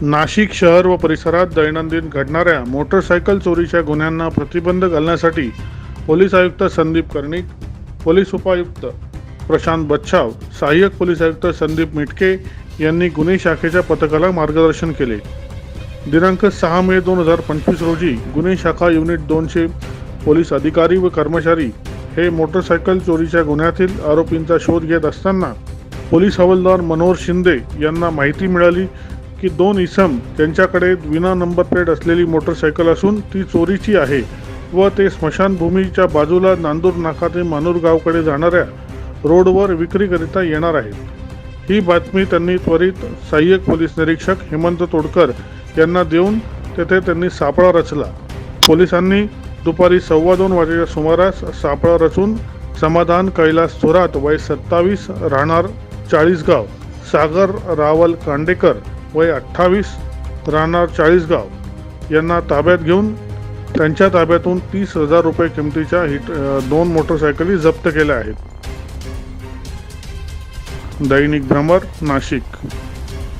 नाशिक शहर व परिसरात दैनंदिन घडणाऱ्या मोटरसायकल चोरीच्या गुन्ह्यांना प्रतिबंध घालण्यासाठी पोलीस आयुक्त संदीप कर्णिक पोलीस उपायुक्त प्रशांत बच्छाव सहाय्यक पोलीस आयुक्त संदीप मिटके यांनी गुन्हे शाखेच्या पथकाला मार्गदर्शन केले. दिनांक सहा मे दोन हजार पंचवीस रोजी गुन्हे शाखा युनिट दोनशे पोलीस अधिकारी व कर्मचारी हे मोटरसायकल चोरीच्या गुन्ह्यातील आरोपींचा शोध घेत असताना पोलीस हवालदार मनोहर शिंदे यांना माहिती मिळाली की दोन इसम त्यांच्याकडे विना नंबर प्लेट असलेली मोटरसायकल असून ती चोरीची आहे व ते स्मशानभूमीच्या बाजूला नांदूर नाका ते मानूर गावकडे जाणाऱ्या रोडवर विक्रीकरिता येणार आहेत. ही बातमी त्यांनी त्वरित सहाय्यक पोलीस निरीक्षक हेमंत तोडकर यांना देऊन तेथे त्यांनी सापळा रचला. पोलिसांनी दुपारी सव्वा दोन वाजेच्या सुमारास सापळा रचून समाधान कैलास थोरात वय सत्तावीस राहणार चाळीसगाव सागर रावल कांडेकर वय अठ्ठावीस राहणार चाळीसगाव. यांना ताब्यात घेऊन त्यांच्या ताब्यातून तीस हजार रुपये किमतीच्या हिट दोन मोटरसायकली जप्त केल्या आहेत. दैनिक भ्रमर नाशिक.